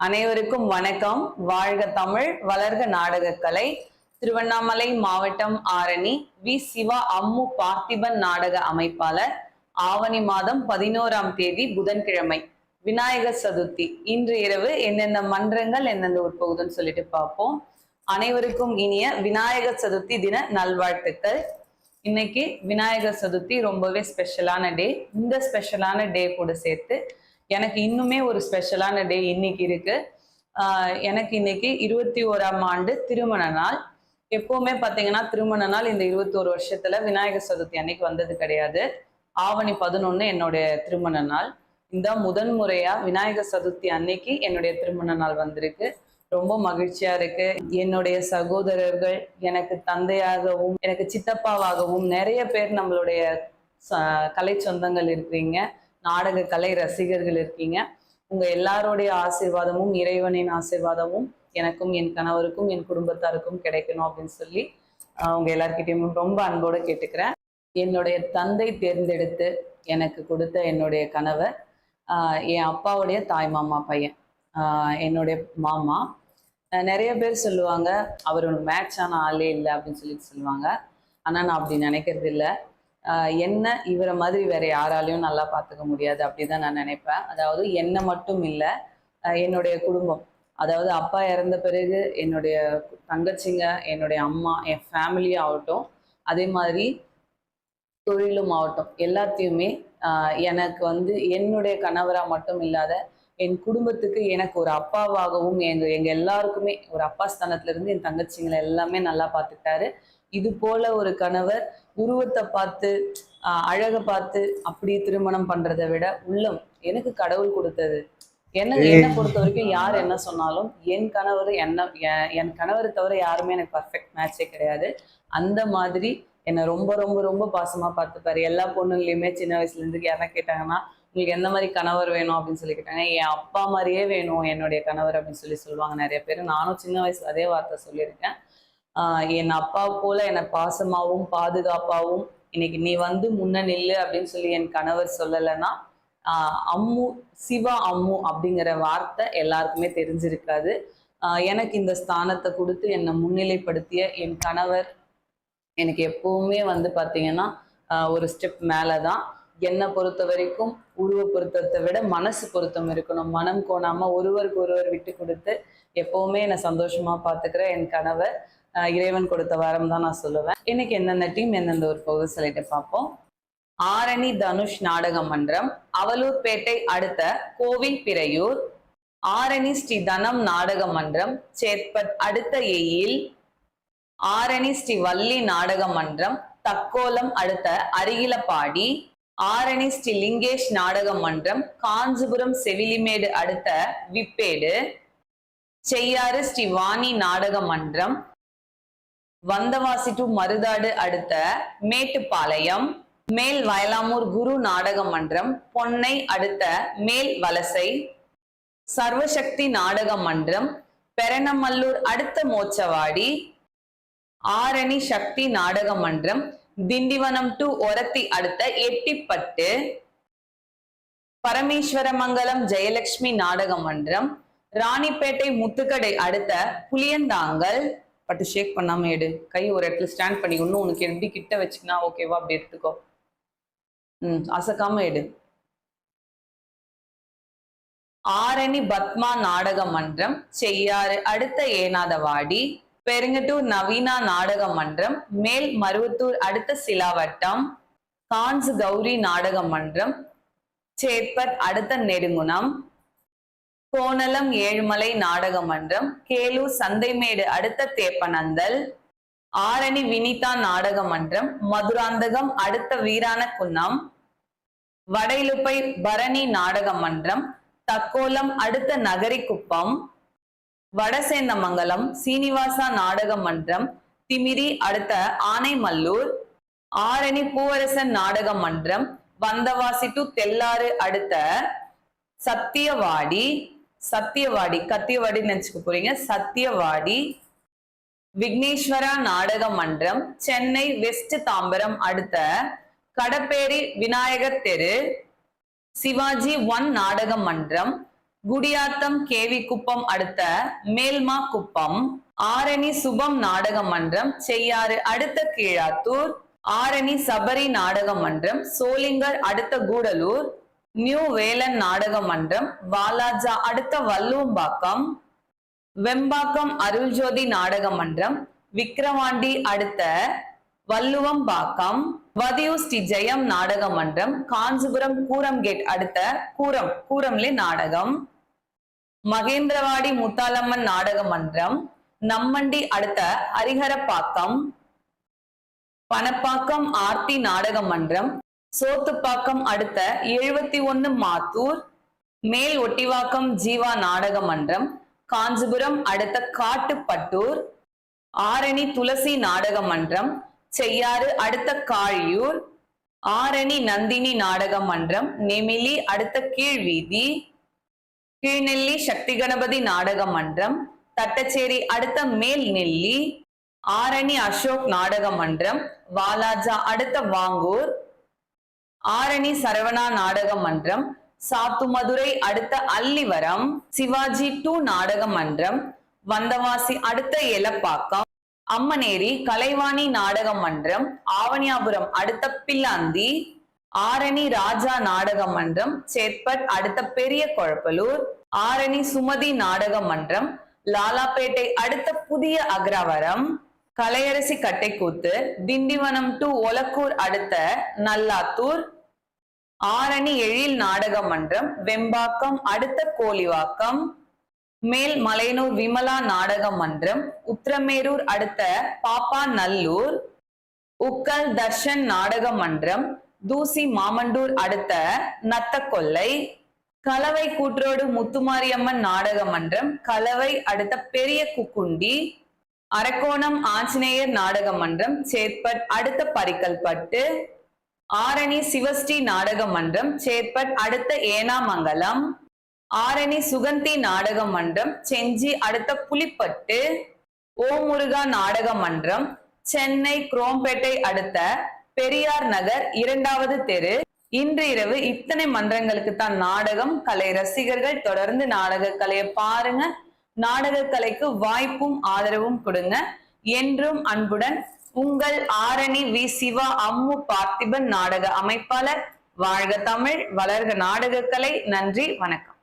அனைவருக்கும் வணக்கம். வாழ்க தமிழ் வளர்க நாடகக்கலை. திருவண்ணாமலை மாவட்டம் ஆரணி வி. சிவா அம்மு பார்த்திபன் நாடக அமைப்பாளர். ஆவணி மாதம் பதினோராம் தேதி புதன்கிழமை விநாயகர் சதுர்த்தி. இன்று இரவு எந்தெந்த மன்றங்கள் எந்தெந்த உட்பகுதுன்னு சொல்லிட்டு பார்ப்போம். அனைவருக்கும் இனிய விநாயகர் சதுர்த்தி தின நல்வாழ்த்துக்கள். இன்னைக்கு விநாயகர் சதுர்த்தி ரொம்பவே ஸ்பெஷலான டே இந்த ஸ்பெஷலான டே கூட சேர்த்து எனக்கு இன்னுமே ஒரு ஸ்பெஷலான டே இன்னைக்கு இருக்கு. எனக்கு இன்னைக்கு இருபத்தி ஓராம் ஆண்டு திருமண நாள். எப்பவுமே பாத்தீங்கன்னா திருமண நாள் இந்த இருபத்தோரு வருஷத்துல விநாயகர் சதுர்த்தி அன்னைக்கு வந்தது கிடையாது. ஆவணி பதினொன்னு என்னுடைய திருமண நாள். இந்த முதன் முறையா விநாயகர் சதுர்த்தி அன்னைக்கு என்னுடைய திருமண நாள் வந்திருக்கு. ரொம்ப மகிழ்ச்சியா இருக்கு. என்னுடைய சகோதரர்கள் எனக்கு தந்தையாகவும் எனக்கு சித்தப்பாவாகவும் நிறைய பேர் நம்மளுடைய ச- கலை சொந்தங்கள் இருக்கிறீங்க. நாடக கலை ரசிகர்கள் இருக்கீங்க. உங்க எல்லாருடைய ஆசீர்வாதமும் இறைவனின் ஆசீர்வாதமும் எனக்கும் என் கணவருக்கும் என் குடும்பத்தாருக்கும் கிடைக்கணும் அப்படின்னு சொல்லி உங்க எல்லார்கிட்டயும் ரொம்ப அன்போடு கேட்டுக்கிறேன். என்னுடைய தந்தை தேர்ந்தெடுத்து எனக்கு கொடுத்த என்னுடைய கணவர் என் அப்பாவுடைய தாய் மாமா பையன் என்னுடைய மாமா. நிறைய பேர் சொல்லுவாங்க அவர் ஒரு மேட்சான ஆளே இல்லை அப்படின்னு சொல்லிட்டு சொல்லுவாங்க. ஆனால் நான் அப்படி நினைக்கிறது இல்லை. என்ன இவரை மாதிரி வேற யாராலையும் நல்லா பார்த்துக்க முடியாது அப்படிதான் நான் நினைப்பேன். அதாவது என்ன மட்டும் இல்லை என்னுடைய குடும்பம். அதாவது அப்பா இறந்த பிறகு என்னுடைய தங்கச்சிங்க என்னுடைய அம்மா என் ஃபேமிலி ஆகட்டும் அதே மாதிரி தொழிலும் ஆகட்டும். எல்லாத்தையுமே ஆஹ் எனக்கு வந்து என்னுடைய கணவரா மட்டும் இல்லாத என் குடும்பத்துக்கு எனக்கு ஒரு அப்பாவாகவும் எங்க எங்க எல்லாருக்குமே ஒரு அப்பா ஸ்தானத்துல இருந்து என் தங்கச்சிங்களை எல்லாமே நல்லா பார்த்துக்கிட்டாரு. இது போல ஒரு கணவர் உருவத்தை பார்த்து அழகை பார்த்து அப்படி திருமணம் பண்றதை விட உள்ளம் எனக்கு கடவுள் கொடுத்தது. என்ன என்னை பொறுத்த வரைக்கும் யார் என்ன சொன்னாலும் என் கணவர் என்ன என் கணவரை தவிர யாருமே எனக்கு பர்ஃபெக்ட் மேட்சே கிடையாது. அந்த மாதிரி என்னை ரொம்ப ரொம்ப ரொம்ப பாசமா பார்த்துப்பாரு. எல்லா பொண்ணுங்களையுமே சின்ன வயசுல இருந்து யாரா கேட்டாங்கன்னா உங்களுக்கு எந்த மாதிரி கணவர் வேணும்? அப்படின்னு சொல்லி கேட்டாங்க. என் அப்பா மாதிரியே வேணும் என்னுடைய கணவர் அப்படின்னு சொல்லி சொல்லுவாங்க நிறைய பேர். நானும் சின்ன வயசுல அதே வார்த்தை சொல்லியிருக்கேன். என் அப்பா போல என்னை பாசமாவும் பாதுகாப்பாவும் இன்னைக்கு நீ வந்து முன்ன நில்லு அப்படின்னு சொல்லி என் கணவர் சொல்லலைன்னா அம்மு சிவா அம்மு அப்படிங்கிற வார்த்தை எல்லாருக்குமே தெரிஞ்சிருக்காது. எனக்கு இந்த ஸ்தானத்தை கொடுத்து என்னை முன்னிலைப்படுத்திய என் கணவர் எனக்கு எப்பவுமே வந்து பார்த்தீங்கன்னா ஒரு ஸ்டெப் மேலே தான் என்னை பொறுத்த வரைக்கும் உருவ பொருத்தத்தை விட மனசு பொருத்தம் இருக்கணும். மனம் கோணாமல் ஒருவருக்கு ஒருவர் விட்டு கொடுத்து எப்பவுமே என்னை சந்தோஷமாக பார்த்துக்கிற என் கணவர். இறைவன் கொடுத்த வரம் தான் நான் சொல்லுவேன். இன்னைக்கு எந்தெந்த டீம் எந்தெந்த ஒரு பகுதி சொல்லிட்டு பார்ப்போம். ஆரணி தனுஷ் நாடக மன்றம் அவலூர்பேட்டை அடுத்த கோவில் பிறையூர் ஆரணி ஸ்ரீ தனம் நாடக மன்றம் சேத்பட் அடுத்த எயில் ஆரணி ஸ்ரீ வள்ளி நாடக மன்றம் தக்கோலம் அடுத்த அருகிலப்பாடி ஆரணி ஸ்ரீ லிங்கேஷ் நாடக மன்றம் காஞ்சிபுரம் செவிலிமேடு அடுத்த விப்பேடு செய்யாறு ஸ்ரீ வாணி நாடக மன்றம் வந்தவாசி டு மருதாடு அடுத்த மேட்டுப்பாளையம் மேல் வயலாமூர் குரு நாடக மன்றம் பொன்னை அடுத்த மேல் வலசை சர்வசக்தி நாடக மன்றம் பெரணமல்லூர் அடுத்த மோச்சவாடி ஆரணி சக்தி நாடக மன்றம் திண்டிவனம் டு ஒரத்தி அடுத்த எட்டிப்பட்டு பரமேஸ்வரமங்கலம் ஜெயலட்சுமி நாடக மன்றம் ராணிப்பேட்டை முத்துக்கடை அடுத்த புளியந்தாங்கல் பட்டு ஷேக் பண்ணாம எடு. கை ஒரு இடத்துல ஸ்டாண்ட் பண்ணி இன்னும் உனக்கு எப்படி கிட்ட வச்சுக்கினா ஓகேவா அப்படி எடுத்துக்கோ. ம் அசக்காம எடு. ஆரணி பத்மா நாடக மன்றம் செய்யாறு அடுத்த ஏனாதவாடி பெருங்கட்டூர் நவீனா நாடக மன்றம் மேல் மருவத்தூர் அடுத்த சிலாவட்டம் கான்ஸ் கௌரி நாடக மன்றம் சேப்பர் அடுத்த நெடுங்குணம் கோணலம் ஏழுமலை நாடக மன்றம் கேலூர் சந்தைமேடு அடுத்த தேப்பனந்தல் ஆரணி வினிதா நாடக மன்றம் மதுராந்தகம் அடுத்த வீரான குன்னம் வடையிலுப்பை பரணி நாடக மன்றம் தக்கோலம் அடுத்த நகரிக்குப்பம் வடசேந்தமங்கலம் சீனிவாசா நாடக மன்றம் திமிரி அடுத்த ஆனைமல்லூர் ஆரணி பூவரசன் நாடக மன்றம் வந்தவாசி டு தெல்லாறு அடுத்த சத்தியவாடி சத்தியவாடி கத்தியவாடி நினைச்சுக்க போறீங்க. சத்தியவாடி விக்னேஸ்வரா நாடக மன்றம் சென்னை வெஸ்ட் தாம்பரம் அடுத்த கடப்பேரி விநாயகர் தெரு சிவாஜி ஒன் நாடக மன்றம் குடியாத்தம் கேவி குப்பம் அடுத்த மேல்மா குப்பம் ஆரணி சுபம் நாடக மன்றம் செய்யாறு அடுத்த கீழாத்தூர் ஆரணி சபரி நாடக மன்றம் சோளிங்கர் அடுத்த கூடலூர் நியூ வேலன் நாடக மன்றம் வாலாஜா அடுத்த வல்லுவம்பாக்கம் வெம்பாக்கம் அருள்ஜோதி நாடக மன்றம் விக்கிரவாண்டி அடுத்த வல்லுவம்பாக்கம் வதியூ ஸ்ரீ ஜெயம் நாடக மன்றம் காஞ்சிபுரம் கூரம் கேட் அடுத்த கூரம் கூரம்லே நாடகம் மகேந்திரவாடி முத்தாலம்மன் நாடக மன்றம் நம்மண்டி அடுத்த ஹரிஹரப்பாக்கம் பணப்பாக்கம் ஆர்த்தி நாடக மன்றம் சோத்துப்பாக்கம் அடுத்த எழுபத்தி ஒன்னு மாத்தூர் மேல் ஒட்டிவாக்கம் ஜீவா நாடக மன்றம் காஞ்சிபுரம் அடுத்த காட்டுப்பட்டூர் ஆரணி துளசி நாடக மன்றம் செய்யாறு அடுத்த காழியூர் ஆரணி நந்தினி நாடக மன்றம் நெமிலி அடுத்த கீழ்வீதி கீழ்நெல்லி சக்தி கணபதி நாடக மன்றம் தட்டச்சேரி அடுத்த மேல் நெல்லி ஆரணி அசோக் நாடக மன்றம் வாலாஜா அடுத்த வாங்கூர் ஆரணி சரவணா நாடக மன்றம் சாத்துமதுரை அடுத்த அல்லிவரம் சிவாஜி டூ நாடக மன்றம் வந்தவாசி அடுத்த எலப்பாக்கம் அம்மனேரி கலைவாணி நாடக மன்றம் ஆவணியாபுரம் அடுத்த பில்லாந்தி ஆரணி ராஜா நாடக மன்றம் சேத்பட் அடுத்த பெரிய கொழப்பலூர் ஆரணி சுமதி நாடக மன்றம் லாலாப்பேட்டை அடுத்த புதிய அக்ரவரம் கலையரசி கட்டைக்கூத்து திண்டிவனம் டு ஒலக்கூர் அடுத்த நல்லாத்தூர் ஆரணி எழில் நாடக மன்றம் வெம்பாக்கம் அடுத்த கோலிவாக்கம் மேல் மலையனூர் விமலா நாடக மன்றம் உத்திரமேரூர் அடுத்த பாப்பா நல்லூர் உக்கல் தர்ஷன் நாடக மன்றம் தூசி மாமண்டூர் அடுத்த நத்தக்கொல்லை கலவை கூற்றோடு முத்துமாரியம்மன் நாடக மன்றம் கலவை அடுத்த பெரிய குக்குண்டி அரக்கோணம் ஆஞ்சநேயர் நாடக மன்றம் சேத்பட் அடுத்த பரிக்கல்பட்டு ஆரணி சிவஸ்ரீ நாடக மன்றம் சேத்பட் அடுத்த ஏனாமங்கலம். ஆரணி சுகந்தி நாடக மன்றம் செஞ்சி அடுத்த புலிப்பட்டு. ஓமுருகா நாடக மன்றம் சென்னை குரோம்பேட்டை அடுத்த பெரியார் நகர் இரண்டாவது தெரு. இன்று இரவு இத்தனை மன்றங்களுக்கு தான் நாடகம் கலை ரசிகர்கள் தொடர்ந்து நாடக கலையை பாருங்க. நாடக கலைக்கு வாய்ப்பும் ஆதரவும் கொடுங்க. என்றும் அன்புடன் உங்கள் ஆரணி வி. சிவா அம்மு பார்த்திபன் நாடக அமைப்பாளர். வாழ்க தமிழ் வளர்க நாடகக்கலை. நன்றி வணக்கம்.